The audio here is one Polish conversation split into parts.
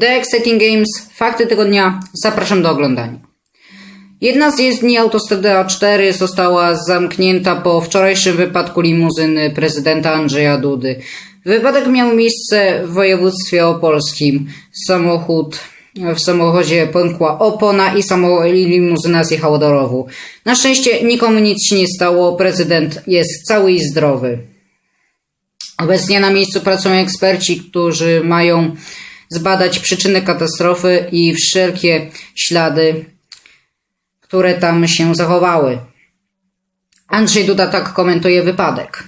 The Exciting Games, fakty tygodnia, zapraszam do oglądania. Jedna z jezdni autostrady A4 została zamknięta po wczorajszym wypadku limuzyny prezydenta Andrzeja Dudy. Wypadek miał miejsce w województwie opolskim. Samochód w samochodzie pękła opona i limuzyna zjechała do rowu. Na szczęście nikomu nic się nie stało, prezydent jest cały i zdrowy. Obecnie na miejscu pracują eksperci, którzy mają zbadać przyczyny katastrofy i wszelkie ślady, które tam się zachowały. Andrzej Duda tak komentuje wypadek.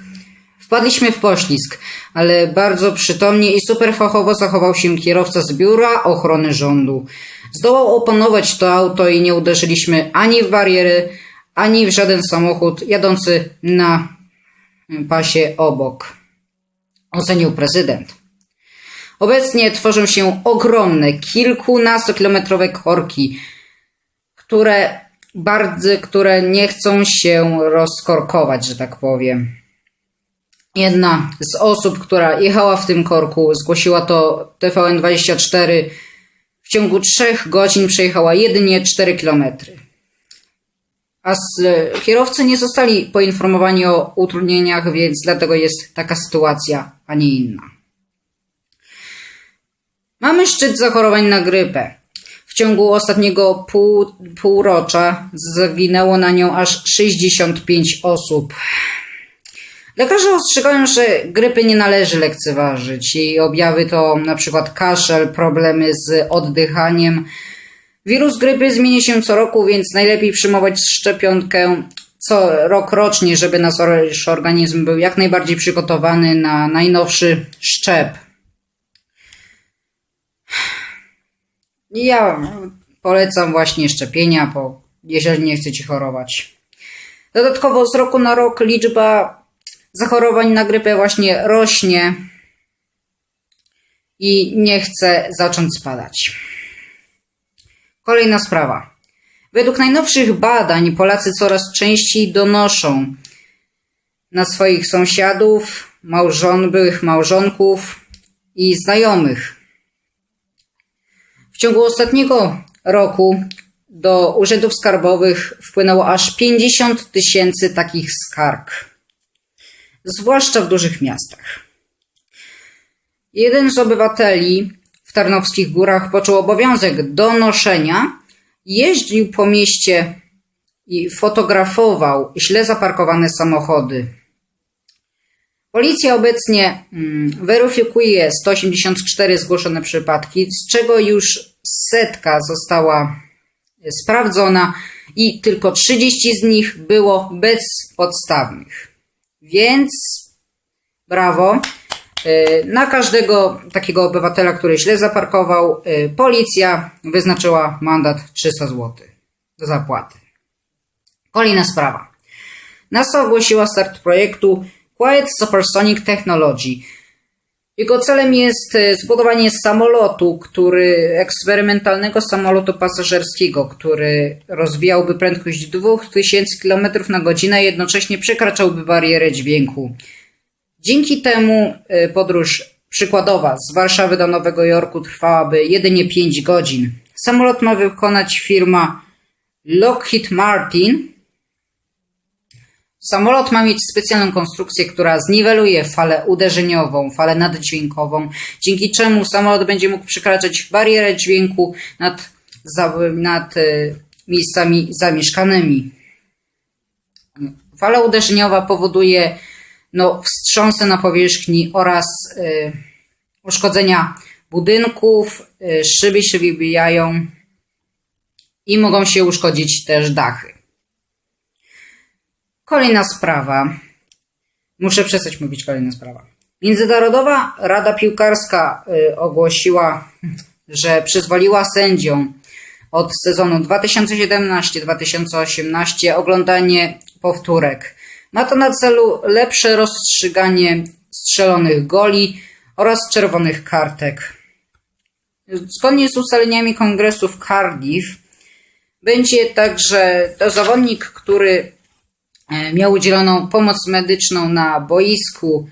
Wpadliśmy w poślizg, ale bardzo przytomnie i super fachowo zachował się kierowca z biura ochrony rządu. Zdołał opanować to auto i nie uderzyliśmy ani w bariery, ani w żaden samochód jadący na pasie obok. Ocenił prezydent. Obecnie tworzą się ogromne, kilkunastokilometrowe korki, które bardzo, które nie chcą się rozkorkować, że tak powiem. Jedna z osób, która jechała w tym korku, zgłosiła to TVN24. W ciągu trzech godzin przejechała jedynie 4 kilometry. A z, kierowcy nie zostali poinformowani o utrudnieniach, więc dlatego jest taka sytuacja, a nie inna. Mamy szczyt zachorowań na grypę. W ciągu ostatniego pół, półrocza zginęło na nią aż 65 osób. Lekarze ostrzegają, że grypy nie należy lekceważyć. Jej objawy to na przykład kaszel, problemy z oddychaniem. Wirus grypy zmienia się co roku, więc najlepiej przyjmować szczepionkę co rok rocznie, żeby nasz organizm był jak najbardziej przygotowany na najnowszy szczep. Ja polecam właśnie szczepienia, bo jeżeli nie chcecie chorować. Dodatkowo z roku na rok liczba zachorowań na grypę właśnie rośnie i nie chce zacząć spadać. Kolejna sprawa. Według najnowszych badań Polacy coraz częściej donoszą na swoich sąsiadów, małżon, byłych małżonków i znajomych. Ciągu ostatniego roku do urzędów skarbowych wpłynęło aż 50 tysięcy takich skarg, zwłaszcza w dużych miastach. Jeden z obywateli w Tarnowskich Górach poczuł obowiązek donoszenia, jeździł po mieście i fotografował źle zaparkowane samochody. Policja obecnie mm, weryfikuje 184 zgłoszone przypadki, z czego już setka została sprawdzona i tylko 30 z nich było bezpodstawnych. Więc brawo. Y, Na każdego takiego obywatela, który źle zaparkował, y, policja wyznaczyła mandat 300 zł do zapłaty. Kolejna sprawa. NASA ogłosiła start projektu Quiet Supersonic Technology. Jego celem jest e, zbudowanie samolotu, który, eksperymentalnego samolotu pasażerskiego, który rozwijałby prędkość 2000 km na godzinę, a jednocześnie przekraczałby barierę dźwięku. Dzięki temu e, podróż przykładowa z Warszawy do Nowego Jorku trwałaby jedynie 5 godzin. Samolot ma wykonać firma Lockheed Martin, Samolot ma mieć specjalną konstrukcję, która zniweluje falę uderzeniową, falę naddźwiękową, dzięki czemu samolot będzie mógł przekraczać barierę dźwięku nad, nad y, miejscami zamieszkanymi. Fala uderzeniowa powoduje no, wstrząsy na powierzchni oraz y, uszkodzenia budynków, y, szyby się wybijają i mogą się uszkodzić też dachy. Kolejna sprawa. Muszę przestać mówić kolejna sprawa. Międzynarodowa Rada Piłkarska y, ogłosiła, że przyzwoliła sędziom od sezonu 2017-2018 oglądanie powtórek. Ma to na celu lepsze rozstrzyganie strzelonych goli oraz czerwonych kartek. Zgodnie z ustaleniami kongresu w Cardiff będzie także to zawodnik, który miał udzieloną pomoc medyczną na boisku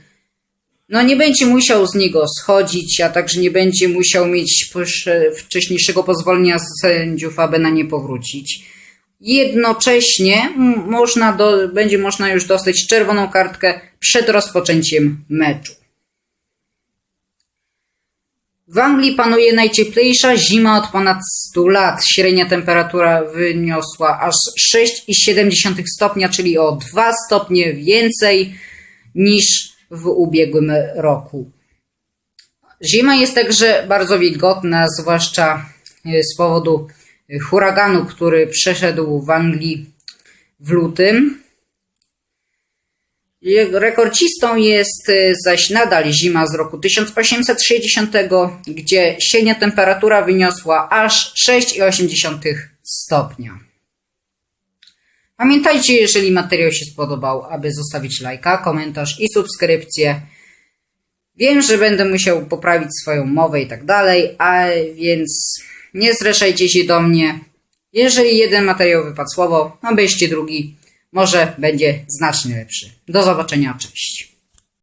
no nie będzie musiał z niego schodzić, a także nie będzie musiał mieć wcześniejszego pozwolenia z sędziów, aby na nie powrócić. Jednocześnie można do, będzie można już dostać czerwoną kartkę przed rozpoczęciem meczu. W Anglii panuje najcieplejsza zima od ponad 100 lat. Średnia temperatura wyniosła aż 6,7 stopnia, czyli o 2 stopnie więcej niż w ubiegłym roku. Zima jest także bardzo wilgotna, zwłaszcza e, z powodu huraganu, który przeszedł w Anglii w lutym. Rekordzistą jest e, zaś nadal zima z roku 1860, gdzie średnia temperatura wyniosła aż 6,8 stopnia. Pamiętajcie, jeżeli materiał się spodobał, aby zostawić lajka, komentarz i subskrypcję. Wiem, że będę musiał poprawić swoją mowę i tak dalej, a więc nie zreszajcie się do mnie. Jeżeli jeden materiał wypadł słowo, obejście drugi. Może będzie znacznie lepszy. Do zobaczenia, cześć.